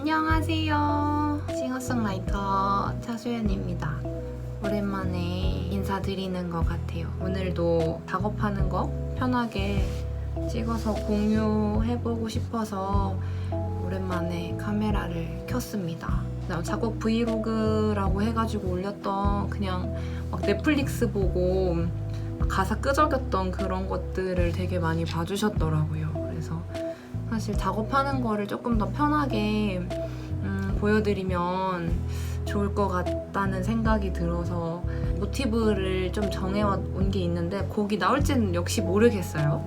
안녕하세요. 싱어송라이터 차수연입니다. 오랜만에 인사드리는 것 같아요. 오늘도 작업하는 거 편하게 찍어서 공유해보고 싶어서 오랜만에 카메라를 켰습니다. 작업 브이로그라고 해가지고 올렸던 그냥 막 넷플릭스 보고 가사 끄적였던 그런 것들을 되게 많이 봐주셨더라고요. 그래서 사실 작업하는 거를 조금 더 편하게 음, 보여드리면 좋을 것 같다는 생각이 들어서 모티브를 좀 정해온 게 있는데 곡이 나올지는 역시 모르겠어요.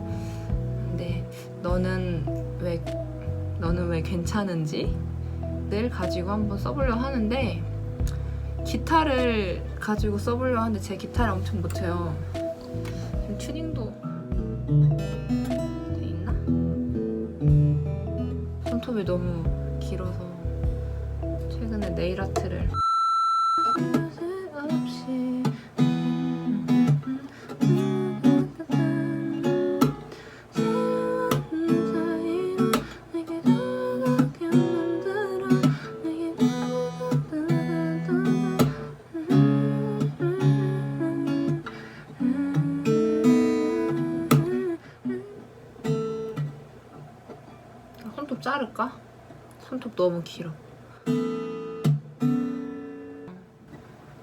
근데 너는 왜 너는 왜 괜찮은지 를 가지고 한번 써보려 하는데 기타를 가지고 써보려 하는데 제 기타를 엄청 못해요. 지금 튜닝도 손톱이 너무 길어서 최근에 네일 아트를 자를까? 손톱 너무 길어.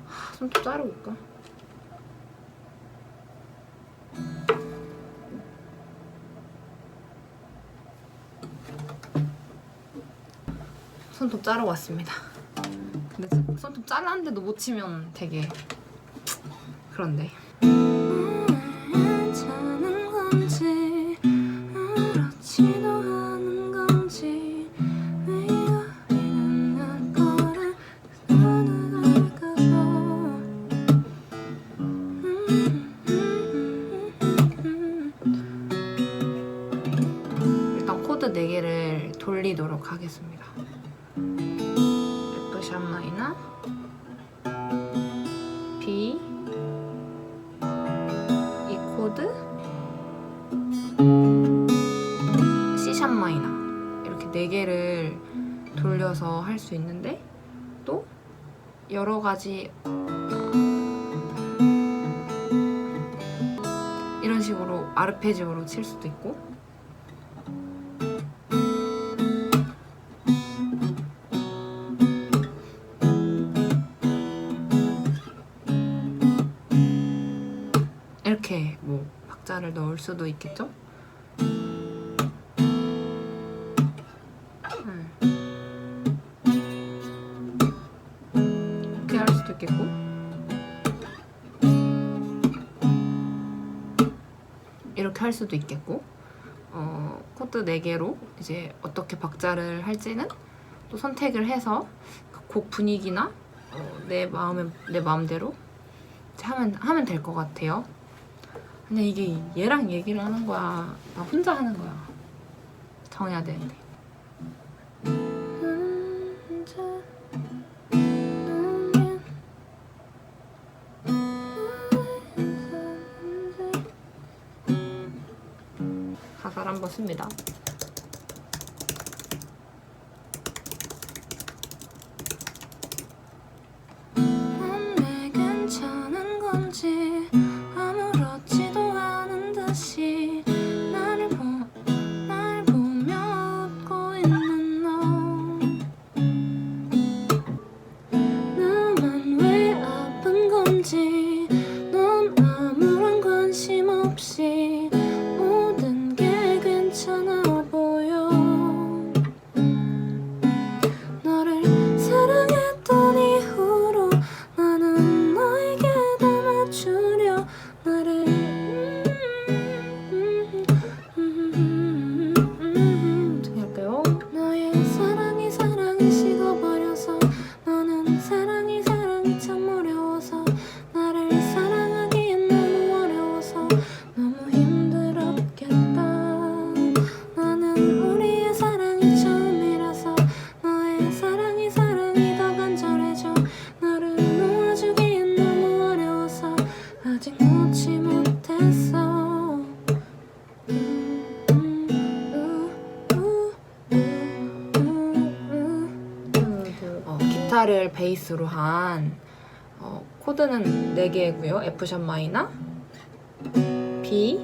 하, 손톱 자르고 올까? 손톱 자르고 왔습니다. 근데 손톱 잘랐는데도 못 치면 되게 그런데. 돌리도록 하겠습니다. F 샵 마이너 B 이 코드 C 샵 마이너 이렇게 4개를 돌려서 할 수 있는데 또 여러 가지 이런 식으로 아르페지오로 칠 수도 있고 박자를 넣을 수도 있겠죠? 음. 이렇게 할 수도 있겠고 어, 코드 4개로 이제 어떻게 박자를 할지는 또 선택을 해서 그곡 분위기나 어, 내 마음에 내 마음대로 하면 하면 될 것 같아요. 근데 이게 얘랑 얘기를 하는 거야, 나 혼자 하는 거야. 정해야 되는데. 가사를 한번 씁니다. 왜 괜찮은 건지 어, 기타를 베이스로 한 어, 코드는 4개고요. F샵 마이너, B,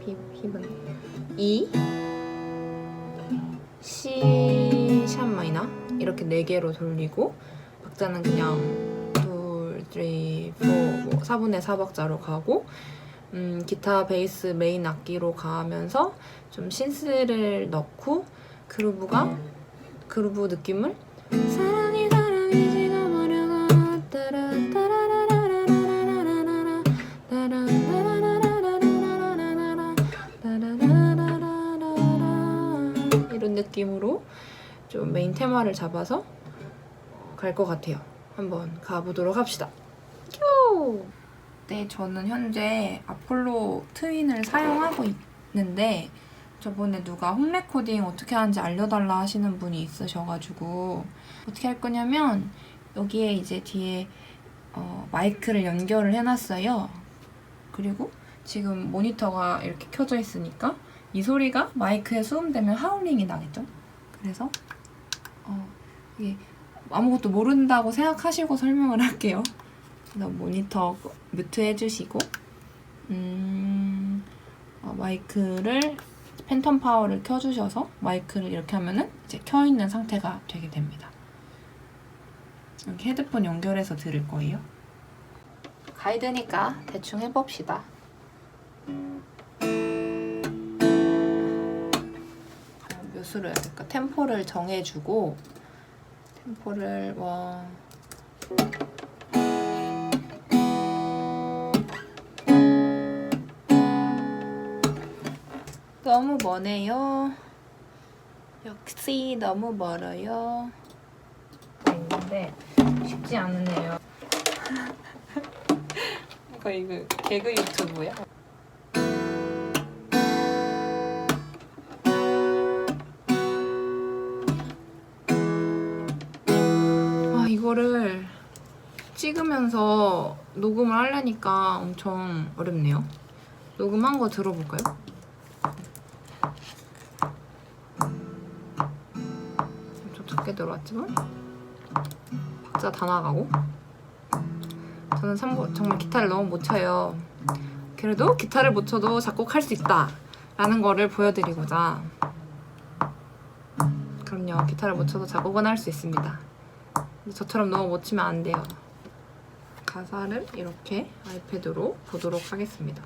B, B는 E, C 샵 마이너? 이렇게 4개로 돌리고 박자는 그냥 2, 3, 4, 뭐 4분의 4 박자로 가고 음, 기타 베이스 메인 악기로 가면서 좀 신스를 넣고 그루브가 그루브 느낌을 사 느낌으로 좀 메인 테마를 잡아서 갈 것 같아요. 한번 가보도록 합시다. 큐! 네, 저는 현재 아폴로 트윈을 사용하고 있는데 저번에 누가 홈 레코딩 어떻게 하는지 알려달라 하시는 분이 있으셔가지고 어떻게 할 거냐면 여기에 이제 뒤에 어, 마이크를 연결을 해놨어요. 그리고 지금 모니터가 이렇게 켜져 있으니까 이 소리가 마이크에 수음되면 하울링이 나겠죠? 그래서 어, 이게 아무것도 모른다고 생각하시고 설명을 할게요. 그래서 모니터 뮤트 해주시고 음, 어, 마이크를 팬텀 파워를 켜주셔서 마이크를 이렇게 하면은 이제 켜 있는 상태가 되게 됩니다. 이렇게 헤드폰 연결해서 들을 거예요. 가이드니까 대충 해봅시다. 해야 될까? 템포를 정해주고 템포를 와 너무 머네요. 역시 너무 멀어요. 있는데 쉽지 않으네요. 뭔가 이거 개그 유튜브야? 이거를 찍으면서 녹음을 하려니까 엄청 어렵네요. 녹음한 거 들어볼까요? 좀 적게 들어왔지만 박자 다 나가고 저는 참, 정말 기타를 너무 못 쳐요 그래도 기타를 못 쳐도 작곡할 수 있다 라는 거를 보여드리고자 그럼요 기타를 못 쳐도 작곡은 할 수 있습니다 저처럼 너무 못 치면 안 돼요 가사를 이렇게 아이패드로 보도록 하겠습니다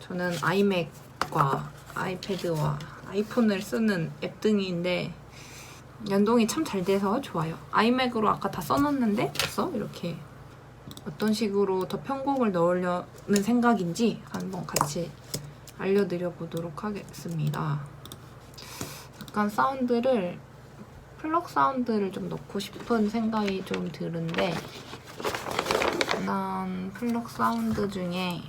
저는 아이맥과 아이패드와 아이폰을 쓰는 앱등이인데 연동이 참 잘 돼서 좋아요. 아이맥으로 아까 다 써놨는데 벌써 이렇게 어떤 식으로 더 편곡을 넣으려는 생각인지 한번 같이 알려드려 보도록 하겠습니다. 약간 사운드를 플럭 사운드를 좀 넣고 싶은 생각이 좀 드는데 난 플럭 사운드 중에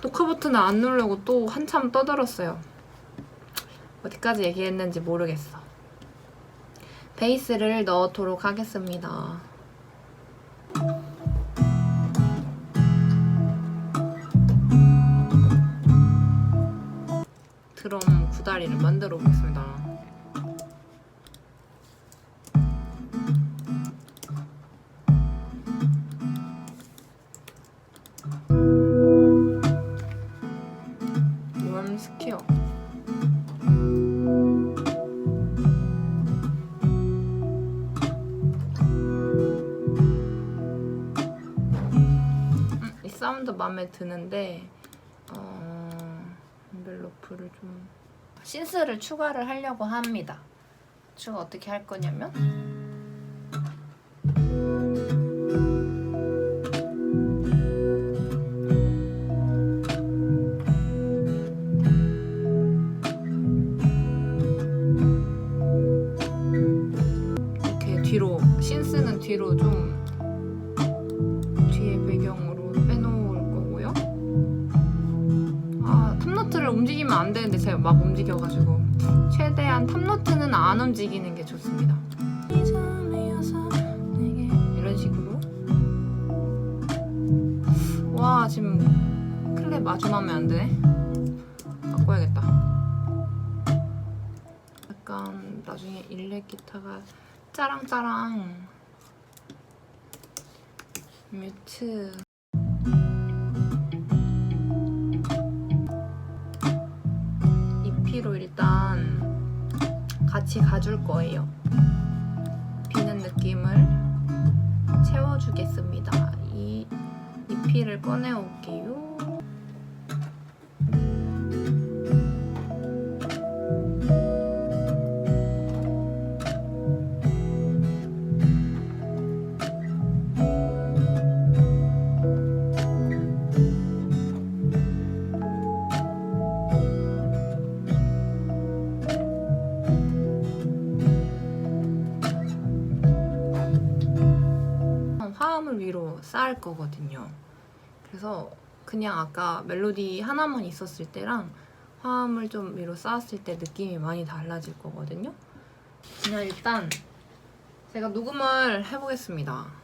녹화 버튼을 안 누르고 또 한참 떠들었어요. 어디까지 얘기했는지 모르겠어. 베이스를 넣도록 하겠습니다. 구다리를 만들어 보겠습니다. 음, 이 사운드 마음에 드는데 어, 엔벨로프를 좀 신스를 추가를 하려고 합니다. 추가 어떻게 할 거냐면 움직이면 안 되는데 제가 막 움직여가지고 최대한 탑노트는 안 움직이는 게 좋습니다. 이런 식으로 와 지금 클랩 마주나면 안 되네. 바꿔야겠다. 약간 나중에 일렉 기타가 짜랑짜랑 뮤트 가줄 거예요. 비는 느낌을 채워주겠습니다. 이 EP를 꺼내올게요. 쌓을 거거든요. 그래서 그냥 아까 멜로디 하나만 있었을 때랑 화음을 좀 위로 쌓았을 때 느낌이 많이 달라질 거거든요. 그냥 일단 제가 녹음을 해보겠습니다.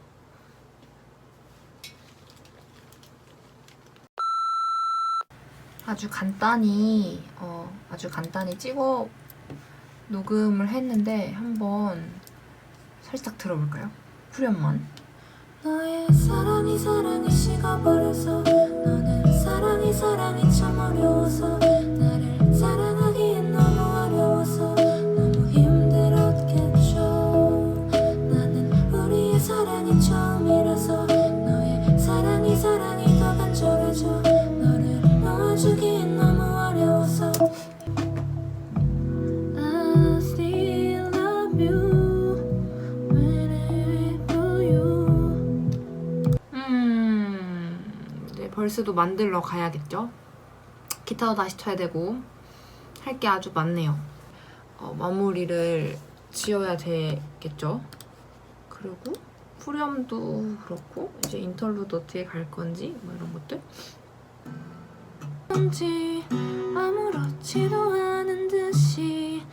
아주 간단히 어, 아주 간단히 찍어 녹음을 했는데 한번 살짝 들어볼까요? 후렴만. 너의 사랑이 사랑이 식어버려서 너는 사랑이 사랑이 참 어려워서 벌스도 만들러 가야겠죠? 기타도 다시 쳐야 되고 할 게 아주 많네요. 어, 마무리를 지어야 되겠죠? 그리고 후렴도 그렇고 이제 인터루드 어떻게 갈 건지 뭐 이런 것들 아무렇지도 않은 듯이